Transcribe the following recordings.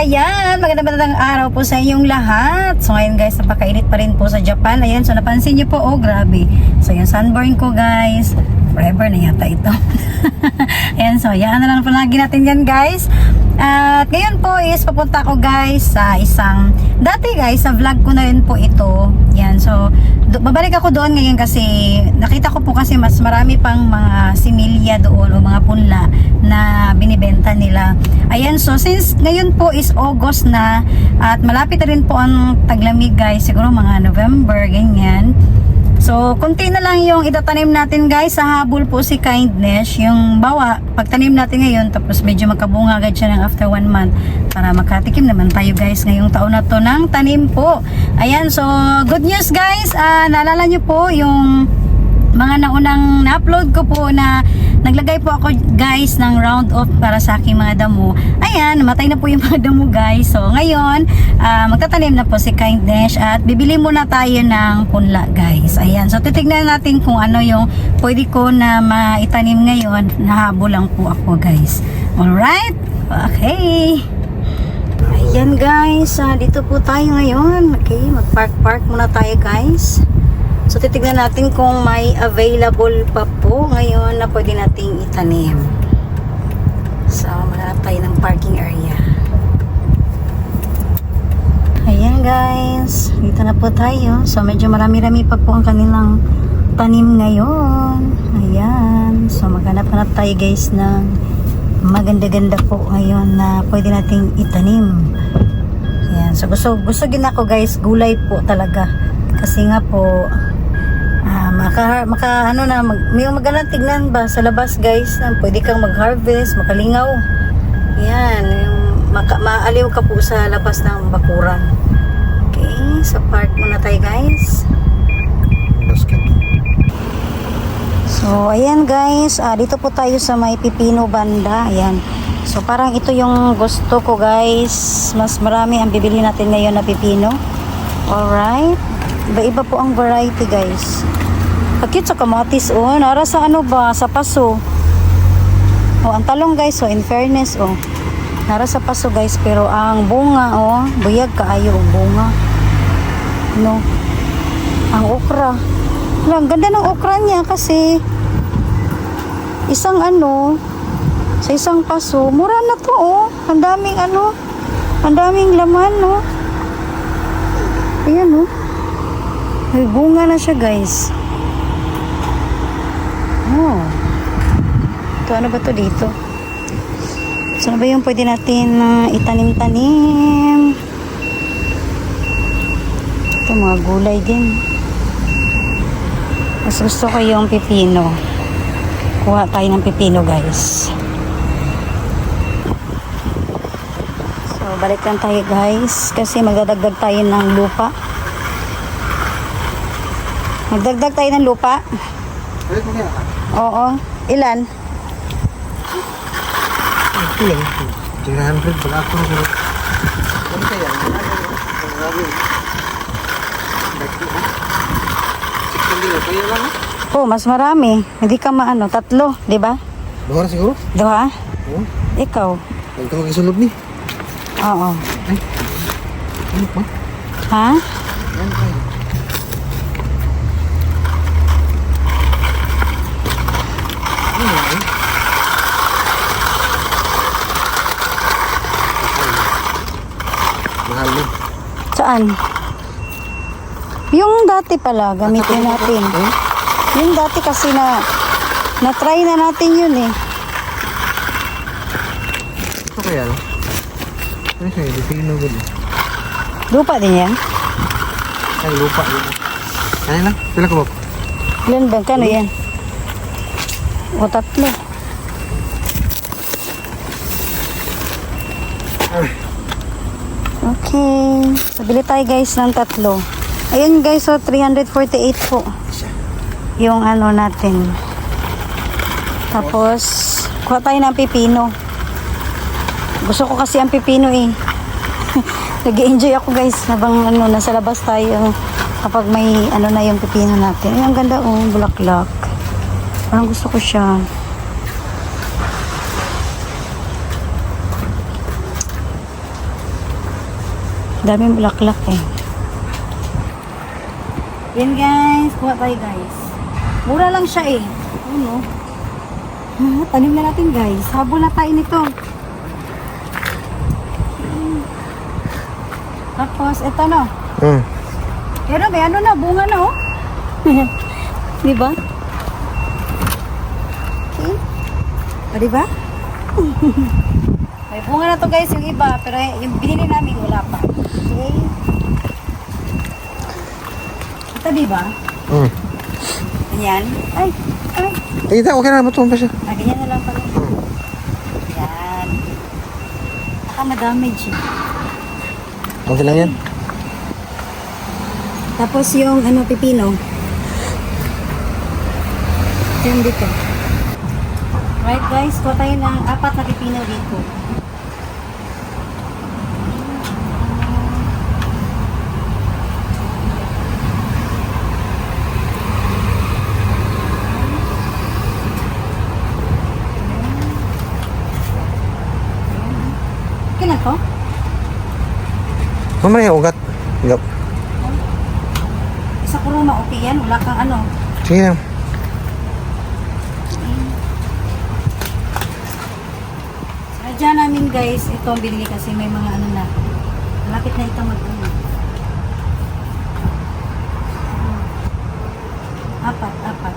Ayan, magandang magandang araw po sa inyong lahat. So ngayon guys, napakainit pa rin po sa Japan. Ayan, so napansin niyo po, oh grabe. So yung sunburn ko guys, forever na yata ito. Ayan, so yan na lang po lagi natin yan guys. At ngayon po is papunta ko guys sa isang, dati guys, sa vlog ko na rin po ito. Yan, so do, babalik ako doon ngayon kasi nakita ko po kasi mas marami pang mga similya doon o mga punla na binibenta nila. Ayan, so since ngayon po is August na at malapit na rin po ang taglamig guys, siguro mga November, ganyan. So, kunti na lang yung itatanim natin guys sa habol po si Kindness. Yung bawa, pagtanim natin ngayon, tapos medyo magkabunga agad siya ng after one month para makatikim naman tayo guys ngayong taon na to ng tanim po. Ayan, so good news guys. Ah, naalala nyo po yung mga naunang na-upload ko po na naglagay po ako guys ng round off para sa aking mga damo. Ayan, namatay na po yung mga damo guys. So ngayon, ah, magtatanim na po si Kindness at bibili muna tayo ng punla guys. Ayan, so titignan natin kung ano yung pwede ko na maitanim ngayon. Nahabo lang po ako guys. Alright? Okay. Ayan guys, ah, dito po tayo ngayon. Okay, mag-park-park muna tayo guys. So titignan natin kung may available pa po ngayon na pwede nating itanim. So maghanap ng parking area. Ayan guys, dito na po tayo. So medyo marami-rami pa po ang kanilang tanim ngayon. Ayan. So maghanap-hanap tayo guys ng maganda-ganda po ngayon na pwede nating itanim. Ayan. So gusto, gusto din ako guys, gulay po talaga. Kasi nga po, ah, maka, maka ano na, mag, may magandang tignan ba sa labas guys na pwede kang mag-harvest, makalingaw. Yan, yung maka, maaliw ka po sa labas ng bakuran. Okay, sa park muna tayo guys. So, ayan guys, ah, dito po tayo sa may Pipino banda. Ayan. So, parang ito yung gusto ko guys. Mas marami ang bibili natin ngayon na pipino. Alright. Iba-iba po ang variety guys. Pagkit sa kamatis, oh. Nara sa ano ba? Sa paso. Oh, ang talong guys, oh. In fairness, oh. Nara sa paso guys. Pero ang bunga, oh. Buyag kaayo ang bunga. No. Ang okra. Wala, ang ganda ng okra niya kasi isang ano, sa isang paso, mura na to oh. Ang daming ano, ang daming laman no. Ayan oh. May bunga na siya guys. Oh. Ito ano ba to dito? So, ano ba yung pwede natin uh, itanim-tanim? Ito mga gulay din. Mas gusto ko yung pipino. Kuha tayo ng pipino, guys. So, balik lang tayo, guys. Kasi magdadagdag tayo ng lupa. Magdagdag tayo ng lupa. Oo. Ilan? Ito lang. 300 pala ako. Ano kaya? Oh, mas marami. Hindi ka maano. Tatlo, di ba? Dua siguro? Diba? Oo. Ikaw. Huwag ka magkasunod ni. Oo. Ano pa? Ha? Ano pa? Ano yun? Mahal mo. Saan? Yung dati pala, gamitin natin. Yung dati kasi na na-try na natin yun eh. Ito kaya no? Ano siya? Hindi pino good. Lupa din yan. Ay, lupa. Ano lang? Pila ko ba? Ilan ba? Kano yan? O tatlo. Okay. So, bili tayo guys ng tatlo. Ayun guys, so 348 po. Yung ano natin. Tapos, kuha tayo ng pipino. Gusto ko kasi ang pipino eh. nag enjoy ako guys habang ano, nasa labas tayo kapag may ano na yung pipino natin. Ay, ang ganda oh, bulaklak. Parang gusto ko siya. Daming bulaklak eh. Yan guys, kuha tayo guys. Mura lang siya eh. Ano? Ah, tanim na natin guys. Habol na tayo nito. Tapos, ito no. Hmm. Pero may ano na, bunga na oh. Di ba? Okay. O, di ba? may bunga na to guys yung iba, pero yung binili namin wala pa. Ito di ba? Hmm. Ganyan. Ay, ay. Tingnan, okay na, matuwa pa siya. Ah, ganyan na lang pala. Yan. Baka madamage eh. Okay lang yan. Tapos yung ano, pipino. Yan dito. Right guys, kuha tayo ng apat na pipino dito. Na to? Mamaya, ugat. Gap. Isa kuruma, okay yan. Wala kang ano. Sige na. Sadya namin guys, ito ang binili kasi may mga ano na. Malapit na ito mag ano. Apat, apat.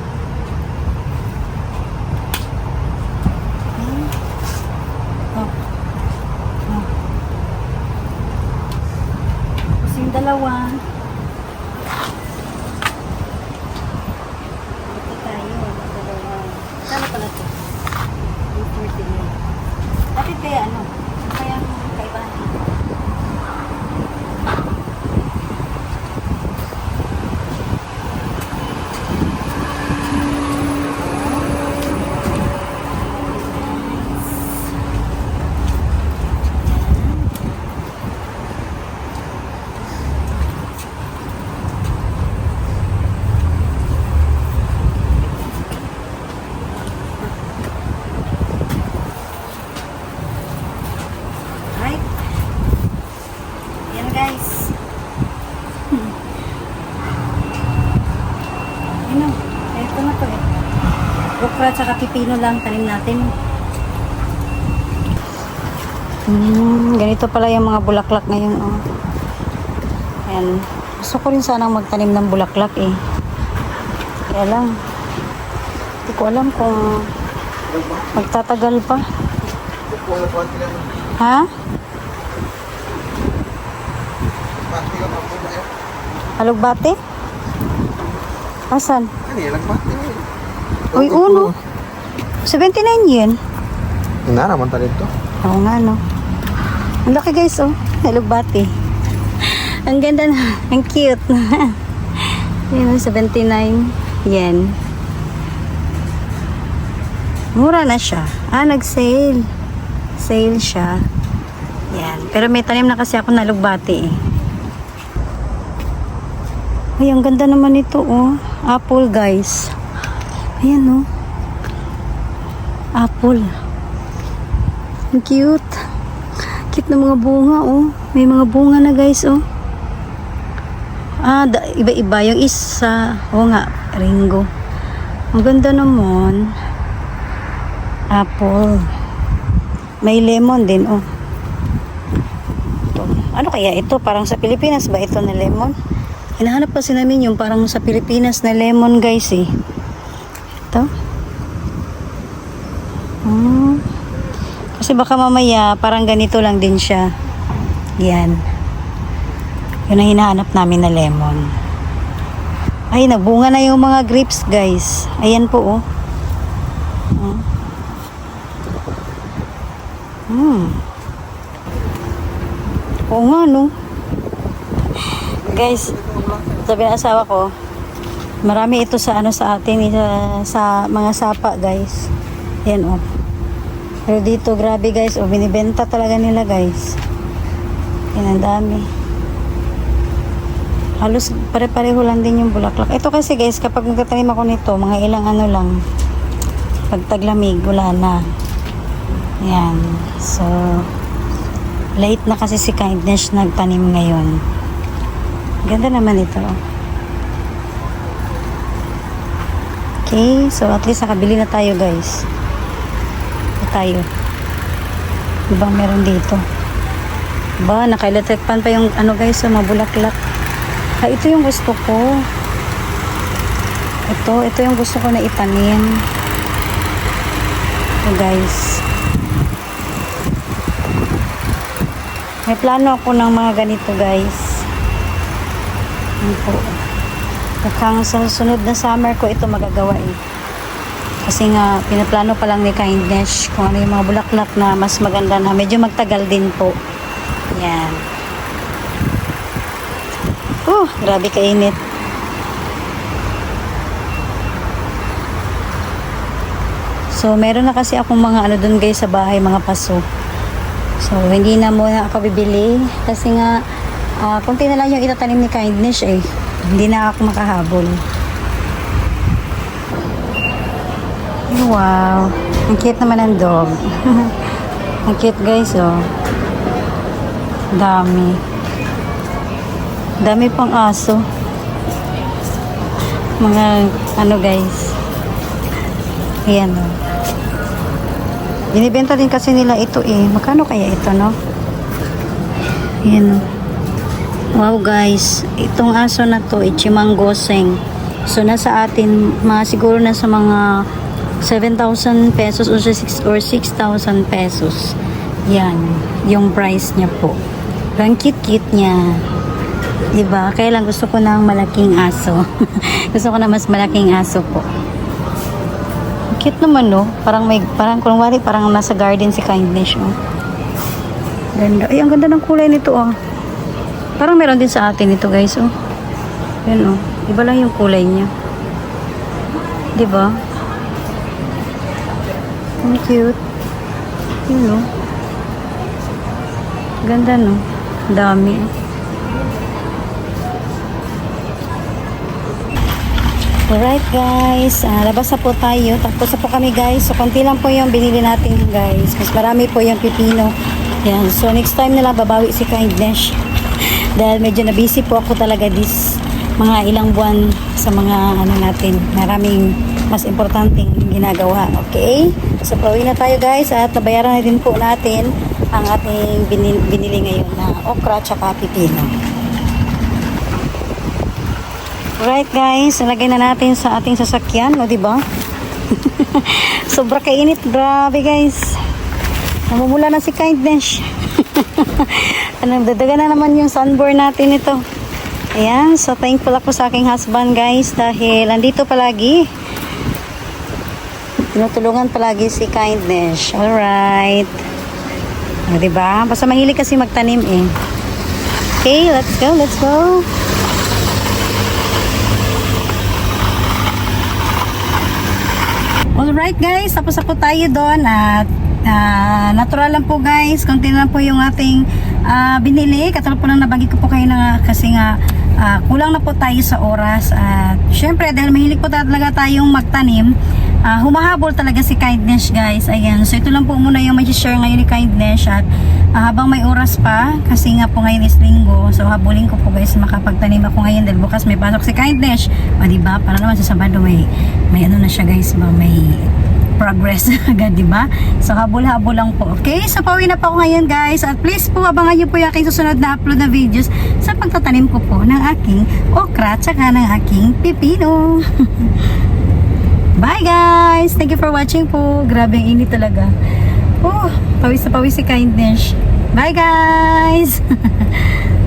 Hmm. Oh. Oh. Tapos yung dalawa. Ito tayo, dalawa. Kano pala ito? 240 Bakit kaya ano? Ano kaya ang kaibahan? Right? Yan guys. Hmm. Ano? Ito na to eh. Okra tsaka pipino lang tanim natin. Hmm, ganito pala yung mga bulaklak ngayon. Oh. Ayan. Gusto ko rin sanang magtanim ng bulaklak eh. Kaya lang. Hindi ko alam kung magtatagal pa. Ha? Alugbate? Asan? Ano yan, nagpati na yun. Uy, uno. 79 yen. Hindi naman tayo ito. Oo nga, no. Ang laki guys, oh. Alugbate. Ang ganda na. Ang cute. Yun, oh, 79 yen. Mura na siya. Ah, nag-sale. Sale siya. Yan. Pero may tanim na kasi ako na alugbate eh. Ay, ang ganda naman ito, oh. Apple, guys. Ayan, oh. Apple. Ang cute. Cute na mga bunga, oh. May mga bunga na, guys, oh. Ah, iba-iba. Yung isa, oh nga, ringo. Ang ganda naman. Apple. May lemon din, oh. Ano kaya ito? Parang sa Pilipinas ba ito na lemon? Hinahanap kasi namin yung parang sa Pilipinas na lemon, guys, eh. Ito. Hmm. Kasi baka mamaya parang ganito lang din siya. Yan. Yun ang hinahanap namin na lemon. Ay, nabunga na yung mga grapes, guys. Ayan po, oh. Hmm. Hmm. Oo nga, no. Guys, sabi ng asawa ko, marami ito sa ano sa atin, sa, sa mga sapa, guys. Yan, oh. Pero dito, grabe guys. O, binibenta talaga nila guys. Yan, ang dami. Halos pare-pareho lang din yung bulaklak. Ito kasi guys, kapag nagtatanim ako nito, mga ilang ano lang, pag taglamig, wala na. Yan. So, Late na kasi si Kindness nagtanim ngayon. Ganda naman ito. Okay, so at least nakabili na tayo guys. Ito tayo. Ibang meron dito. Ba, naka-electric pan pa yung ano guys, yung mga bulaklak. Ah, ito yung gusto ko. Ito, ito yung gusto ko na itanim. Ito guys. May plano ako ng mga ganito guys. Ano po. Mukhang sa sunod na summer ko ito magagawa eh. Kasi nga, pinaplano pa lang ni Kindness kung ano yung mga bulaklak na mas maganda na medyo magtagal din po. Yan. Oh, grabe kainit. So, meron na kasi akong mga ano dun guys sa bahay, mga paso. So, hindi na muna ako bibili kasi nga ah kunti na lang yung itatanim ni Kindness eh. Hindi na ako makahabol. Wow. Ang cute naman ng dog. Ang cute guys oh. Dami. Dami pang aso. Mga ano guys. Ayan oh. Binibenta din kasi nila ito eh. Magkano kaya ito, no? Yan. Wow, guys. Itong aso na to, Ichimangoseng. So, nasa atin, mga siguro na sa mga 7,000 pesos or 6 or 6,000 pesos. Yan. Yung price niya po. Ang cute-cute niya. Diba? Kaya lang gusto ko ng malaking aso. gusto ko na mas malaking aso po. Cute naman, no? Parang may, parang kung wari, parang nasa garden si Kindness, oh. Ganda. Ay, ang ganda ng kulay nito, oh. Parang meron din sa atin ito, guys, oh. Yan, oh. Iba lang yung kulay niya. Di ba? Ang cute. Yun, oh. Ganda, no? Dami. Alright guys, ah, labas na po tayo. Tapos na po kami guys. So, konti lang po yung binili natin guys. Mas marami po yung pipino. Yan. So, next time na lang babawi si Kindness. Dahil medyo na busy po ako talaga this mga ilang buwan sa mga ano natin. Maraming mas importanteng ginagawa. Okay? So, pauwi na tayo guys. At nabayaran na din po natin ang ating binili, binili ngayon na okra tsaka pipino. Right guys, ilagay na natin sa ating sasakyan, o di ba? Sobra kainit, grabe guys. Namumula na si kindness. Anong dadaga na naman yung sunburn natin ito. Ayan, so thankful ako sa aking husband guys dahil andito palagi. Tinutulungan palagi si kindness. Alright. O, diba? Basta mahilig kasi magtanim eh. Okay, let's go, let's go. Alright guys, tapos na po tayo doon at ah, natural lang po guys, konti lang po yung ating ah, binili. Katulad po lang nabagi ko po kayo na kasi nga ah, kulang na po tayo sa oras. At syempre dahil mahilig po talaga tayong magtanim, ah, humahabol talaga si Kindness guys. Ayan, so ito lang po muna yung mag-share ngayon ni Kindness. At ah, habang may oras pa, kasi nga po ngayon is linggo, so habulin ko po guys makapagtanim ako ngayon. Dahil bukas may pasok si Kindness. O diba, para naman sa Sabado may, may ano na siya guys, ba, may progress agad, di ba? So, habol-habol lang po. Okay? So, pauwi na po ako ngayon, guys. At please po, abangan niyo po yung aking susunod na upload na videos sa pagtatanim ko po ng aking okra tsaka ng aking pipino. Bye, guys! Thank you for watching po. Grabe ang init talaga. Oh, pawis na pawis si kindness. Bye, guys!